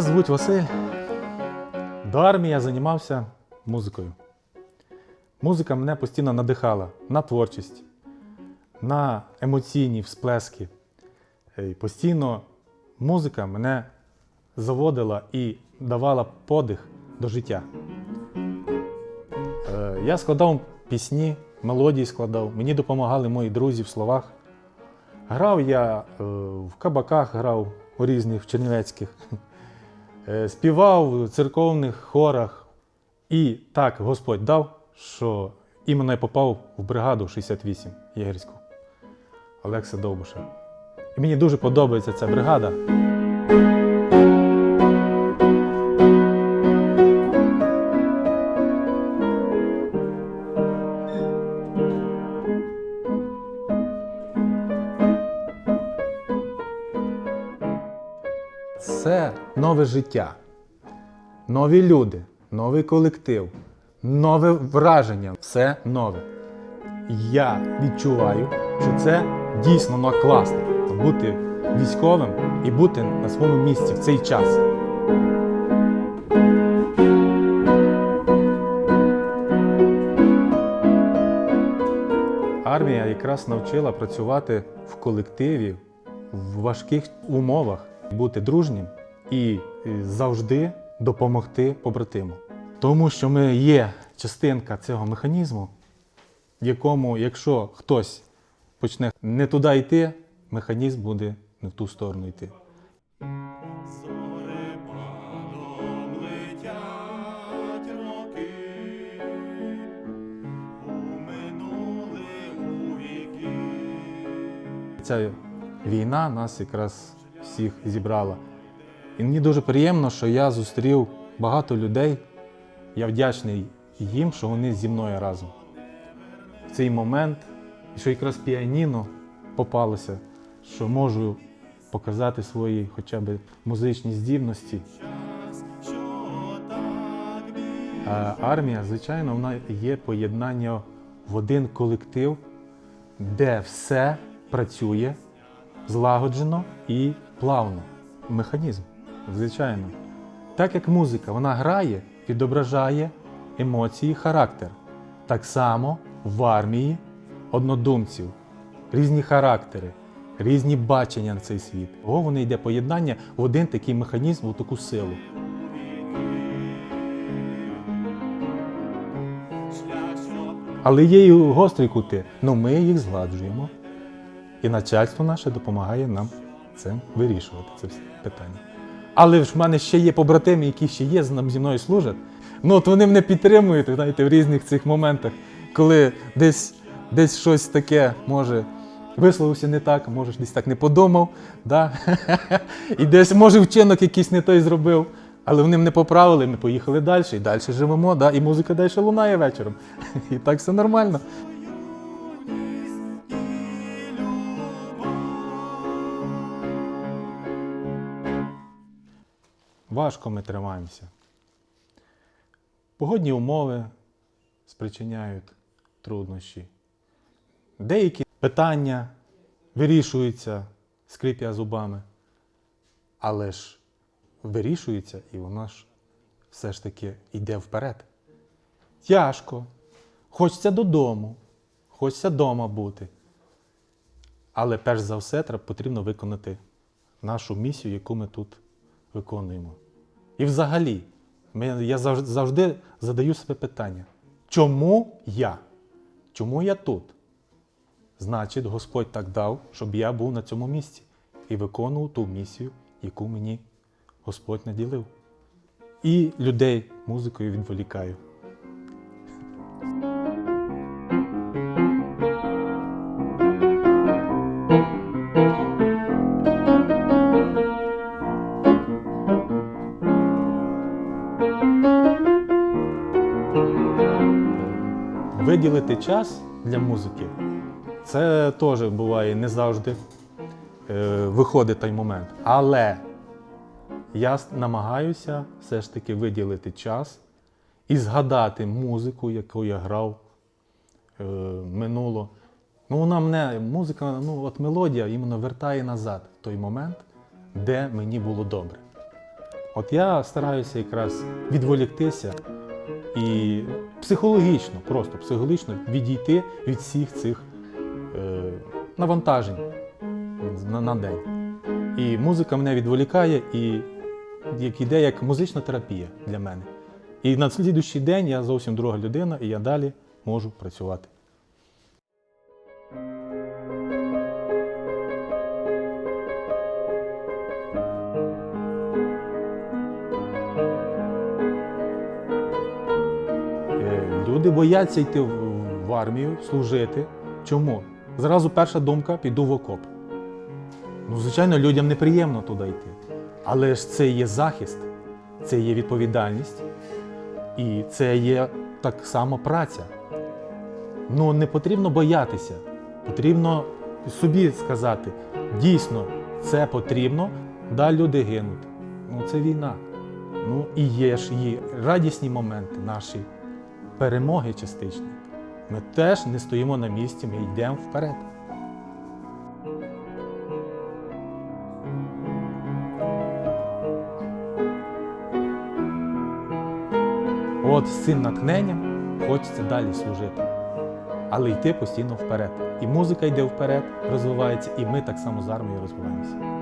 звуть Василь. До армії я займався музикою. Музика мене постійно надихала на творчість, на емоційні всплески. І постійно музика мене заводила і давала подих до життя. Е, Я складав пісні, мелодії складав, мені допомагали мої друзі в словах. Грав я е, в кабаках, грав у різних чернівецьких, співав в церковних хорах. І так Господь дав, що іменно я попав в бригаду 68 єгерську Олекса Довбуша. І мені дуже подобається ця бригада. Це нове життя, нові люди, новий колектив, нове враження. Все нове. Я відчуваю, що це дійсно ну, класно бути військовим і бути на своєму місці в цей час. Армія якраз навчила працювати в колективі в важких умовах, бути дружнім і е, завжди допомогти побратиму. Тому що ми є частинка цього механізму, в якому, якщо хтось почне не туди йти, механізм буде не в ту сторону йти. Ця війна нас якраз всіх зібрала. І мені дуже приємно, що я зустрів багато людей. Я вдячний їм, що вони зі мною разом. В цей момент, що якраз піаніно попалося, що можу показати свої хоча б музичні здібності. А армія, звичайно, вона є поєднання в один колектив, де все працює злагоджено і плавно. Механізм, звичайно. Так як музика, вона грає, відображає емоції, характер. Так само в армії однодумців, різні характери, різні бачення на цей світ. О, воно йде поєднання в один такий механізм, в таку силу. Але є і гострі кути, ну ми їх згладжуємо. І начальство наше допомагає нам цим вирішувати це всі питання. Але ж в мене ще є побратими, які ще є нам зі мною служать. Ну от вони мене підтримують, знаєте, в різних цих моментах, коли десь, десь щось таке може висловився не так, може десь так не подумав, да? і десь може вчинок якийсь не той зробив. Але вони мене поправили, ми поїхали далі, і далі живемо, да? і музика далі лунає вечором. І так все нормально. Важко ми тримаємося. Погодні умови спричиняють труднощі. Деякі питання вирішуються, скрипя зубами, але ж вирішується і воно ж все ж таки йде вперед. Тяжко, хочеться додому, хочеться вдома бути. Але перш за все потрібно виконати нашу місію, яку ми тут виконуємо. І взагалі, я завжди, задаю себе питання: чому я? Чому я тут? Значить, Господь так дав, щоб я був на цьому місці і виконував ту місію, яку мені Господь наділив. І людей музикою відволікаю. Виділити час для музики це теж буває не завжди е, виходить той момент. Але я намагаюся все ж таки виділити час і згадати музику, яку я грав е, минуло. Ну, вона мене, музика, ну от мелодія іменно вертає назад в той момент, де мені було добре. От я стараюся якраз відволіктися і психологічно, просто психологічно відійти від всіх цих е, навантажень на, на день. І музика мене відволікає, і як іде як музична терапія для мене. І на слідуючий день я зовсім друга людина, і я далі можу працювати. Люди бояться йти в армію, служити. Чому? Зразу перша думка піду в окоп. Ну, звичайно, людям неприємно туди йти. Але ж це є захист, це є відповідальність і це є так само праця. Ну, не потрібно боятися. Потрібно собі сказати, дійсно, це потрібно, да люди гинуть. Ну, це війна. Ну і є ж і радісні моменти наші перемоги частичні. Ми теж не стоїмо на місці, ми йдемо вперед. От з цим натхненням хочеться далі служити, але йти постійно вперед. І музика йде вперед, розвивається, і ми так само з армією розвиваємося.